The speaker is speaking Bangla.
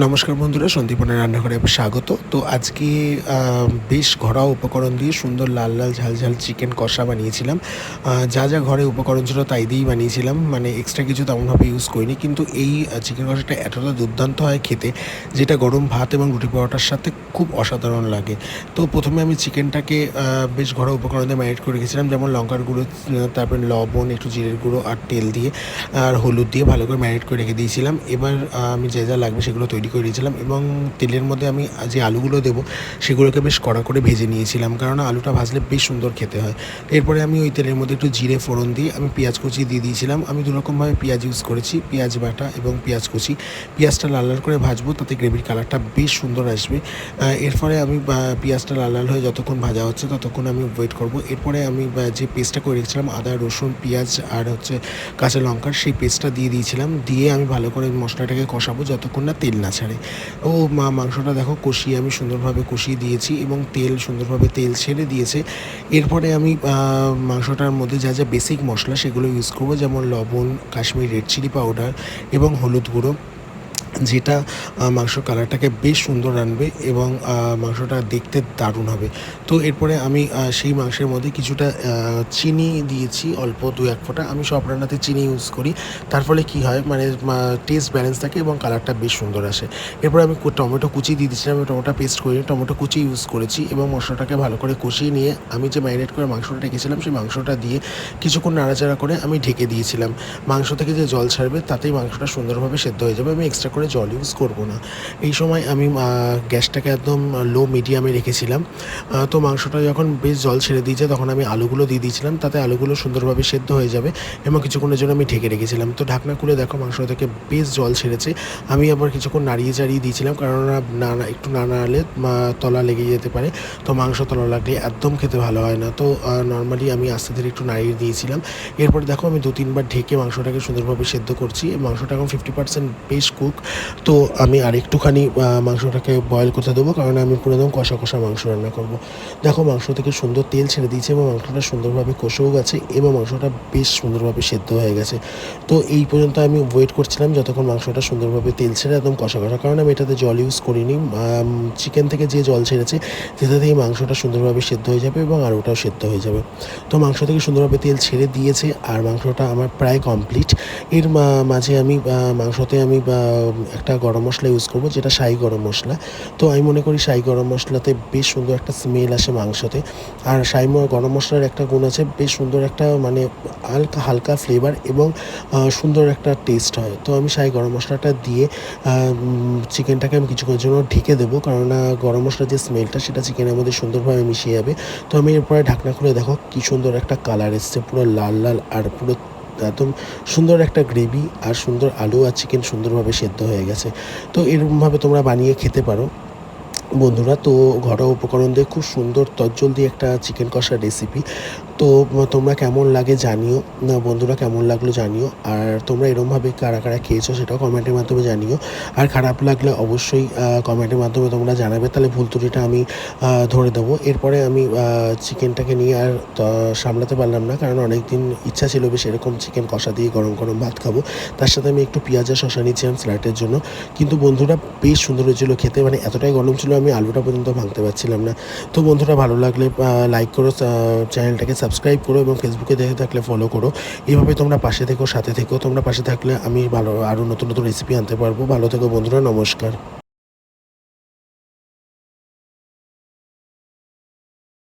নমস্কার বন্ধুরা, সন্দীপনের রান্নাঘরে স্বাগত। তো আজকে বেশ ঘরোয়া উপকরণ দিয়ে সুন্দর লাল লাল ঝাল ঝাল চিকেন কষা বানিয়েছিলাম। যা যা ঘরে উপকরণ ছিল তাই দিয়েই বানিয়েছিলাম। মানে এক্সট্রা কিছু তেমনভাবে ইউজ করিনি, কিন্তু এই চিকেন কষাটা এতটা দুর্দান্ত হয় খেতে, যেটা গরম ভাত এবং রুটি পরোটার সাথে খুব অসাধারণ লাগে। তো প্রথমে আমি চিকেনটাকে বেশ ঘরোয়া উপকরণ দিয়ে ম্যারিনেট করে রেখেছিলাম। যেমন লঙ্কার গুঁড়ো তারপরে লবণ, একটু জিরের গুঁড়ো আর তেল দিয়ে, আর হলুদ দিয়ে ভালো করে ম্যারিনেট করে রেখে দিয়েছিলাম। এবার আমি যা যা লাগবে সেগুলো তৈরি করে দিয়েছিলাম এবং তেলের মধ্যে আমি যে আলুগুলো দেবো, সেগুলোকে বেশ কড়া করে ভেজে নিয়েছিলাম। কারণ আলুটা ভাজলে বেশ সুন্দর খেতে হয়। এরপরে আমি ওই তেলের মধ্যে একটু জিরে, ফোড়ন দিয়ে আমি পেঁয়াজ কুচি দিয়ে দিয়েছিলাম। আমি দুরকমভাবে পেঁয়াজ ইউজ করেছি, পেঁয়াজ বাটা এবং পেঁয়াজ কুচি। পেঁয়াজটা লাল লাল করে ভাজবো, তাতে গ্রেভির কালারটা বেশ সুন্দর আসবে। এরপরে আমি পেঁয়াজটা লাল লাল হয়ে যতক্ষণ ভাজা হচ্ছে ততক্ষণ আমি ওয়েট করব। এরপরে আমি যে পেস্টটা করে রেখেছিলাম, আদা, রসুন, পেঁয়াজ আর হচ্ছে কাঁচা লঙ্কার, সেই পেস্টটা দিয়ে দিয়েছিলাম। দিয়ে আমি ভালো করে মশলাটাকে কষাবো যতক্ষণ না তেল না ছাড়ে ও মা, মাংসটা দেখো কষিয়ে আমি সুন্দরভাবে কষিয়ে দিয়েছি এবং তেল সুন্দরভাবে তেল ছেড়ে দিয়েছে। এরপরে আমি মাংসটার মধ্যে যা যা বেসিক মশলা সেগুলো ইউজ করব, যেমন লবণ, কাশ্মীর রেড চিলি পাউডার এবং হলুদ গুঁড়ো। যেটা মাংস কালারটাকে বেশ সুন্দর আনবে এবং মাংসটা দেখতে দারুণ হবে। তো এরপরে আমি সেই মাংসের মধ্যে কিছুটা চিনি দিয়েছি, অল্প দু এক ফোঁটা। আমি সব রান্নাতে চিনি ইউজ করি। তার ফলে কী হয় মানে টেস্ট ব্যালেন্স থাকে এবং কালারটা বেশ সুন্দর আসে। এরপর আমি টমেটো কুচি দিয়ে দিয়েছিলাম। আমি টমেটো পেস্ট করে টমেটো কুচি ইউজ করেছি এবং মশলাটাকে ভালো করে কষিয়ে নিয়ে আমি যে ম্যারিনেট করে মাংসটা রেখেছিলাম, সেই মাংসটা দিয়ে কিছুক্ষণ নাড়াচাড়া করে আমি ঢেকে দিয়েছিলাম। মাংস থেকে যে জল ছাড়বে, তাতেই মাংসটা সুন্দরভাবে সেদ্ধ হয়ে যাবে। আমি এক্সট্রা করে জল ইউজ করব না। এই সময় আমি গ্যাসটাকে একদম লো মিডিয়ামে রেখেছিলাম। তো মাংসটা যখন বেশ জল ছেড়ে দিয়েছে, তখন আমি আলুগুলো দিয়ে দিয়েছিলাম। তাতে আলুগুলো সুন্দরভাবে সেদ্ধ হয়ে যাবে এবং কিছুক্ষণের জন্য আমি ঢেকে রেখেছিলাম। তো ঢাকনা খুলে দেখো মাংস থেকে বেশ জল ছেড়েছে। আমি আবার কিছুক্ষণ নাড়িয়ে চাড়িয়ে দিয়েছিলাম কারণ না একটু না নাড়ালে তলা লেগে যেতে পারে। তো মাংস তলা লাগলে একদম খেতে ভালো হয় না। তো নর্মালি আমি আস্তে ধীরে একটু নাড়িয়ে দিয়েছিলাম। এরপর দেখো, আমি দু তিনবার ঢেকে মাংসটাকে সুন্দরভাবে সেদ্ধ করছি। মাংসটা এখন ফিফটি পার্সেন্ট বেশ কুক তো আমি আর একটুখানি মাংসটাকে বয়েল করতে দেবো, কারণ আমি পুরো একদম কষা কষা মাংস রান্না করব। দেখো, মাংস থেকে সুন্দর তেল ছেড়ে দিয়েছে এবং মাংসটা সুন্দরভাবে কষেও গেছে এবং মাংসটা বেশ সুন্দরভাবে সেদ্ধ হয়ে গেছে। তো এই পর্যন্ত আমি ওয়েট করছিলাম যতক্ষণ মাংসটা সুন্দরভাবে তেল ছেড়ে একদম কষা কষা, কারণ আমি এটাতে জল ইউজ করিনি। চিকেন থেকে যে জল ছেড়েছে সেটা থেকে মাংসটা সুন্দরভাবে সেদ্ধ হয়ে যাবে এবং আর ওটাও সেদ্ধ হয়ে যাবে। তো মাংস থেকে সুন্দরভাবে তেল ছেড়ে দিয়েছে, আর মাংসটা আমার প্রায় কমপ্লিট এর মাঝে আমি মাংসতে আমি একটা গরম মশলা ইউজ করব যেটা শাহি গরম মশলা। তো আমি মনে করি শাহি গরম মশলাতে বেশ সুন্দর একটা স্মেল আসে মাংসতে। আর শাহি গরম মশলার একটা গুণ আছে বেশ সুন্দর একটা মানে হালকা হালকা ফ্লেভার এবং সুন্দর একটা টেস্ট হয়। তো আমি শাহি গরম মশলাটা দিয়ে চিকেনটাকে আমি কিছুক্ষণের জন্য ঢেকে দেবো আহ, গরম মশলার যে স্মেলটা সেটা চিকেনের মধ্যে সুন্দরভাবে মিশিয়ে যাবে। তো আমি এরপরে ঢাকনা খুলে দেখো কি সুন্দর একটা কালার এসছে পুরো লাল লাল আর পুরো একদম সুন্দর একটা গ্রেভি আর সুন্দর আলু আর চিকেন সুন্দরভাবে সেদ্ধ হয়ে গেছে। তো এরকমভাবে তোমরা বানিয়ে খেতে পারো। বন্ধুরা তো ঘরোয়া উপকরণ দিয়ে খুব সুন্দর তজ্জল দিয়ে একটা চিকেন কষার রেসিপি তো তোমরা কেমন লাগে জানিও। না, বন্ধুরা কেমন লাগল জানিও। আর তোমরা এরমভাবে কারা কারা খেয়েছো সেটাও কমেন্টের মাধ্যমে জানিও। আর খারাপ লাগলে অবশ্যই কমেন্টের মাধ্যমে তোমরা জানাবে। তাহলে ভুল ত্রুটিটা আমি ধরে দেবো। এরপরে আমি চিকেনটাকে নিয়ে আর সামলাতে পারলাম না। কারণ অনেক দিন ইচ্ছা ছিল বেশ এরকম চিকেন কষা দিয়ে গরম গরম ভাত খাব। তার সাথে আমি একটু পেঁয়াজ শশা নিয়েছিলাম স্যালাডের জন্য। কিন্তু বন্ধুরা বেশ সুন্দর হয়েছিল খেতে। মানে এতটাই গরম ছিল আমি আলুটা পর্যন্ত ভাঙতে পারছিলাম না। তো বন্ধুরা, ভালো লাগলে লাইক করো চ্যানেলটাকে সাবস্ক্রাইব করো এবং ফেসবুকে দেখে থাকলে ফলো করো। এইভাবে তোমরা পাশে থেকো, সাথে থেকো। তোমরা পাশে থাকলে আমি ভালো আরও নতুন নতুন রেসিপি আনতে পারব। ভালো থেকো বন্ধুরা, নমস্কার।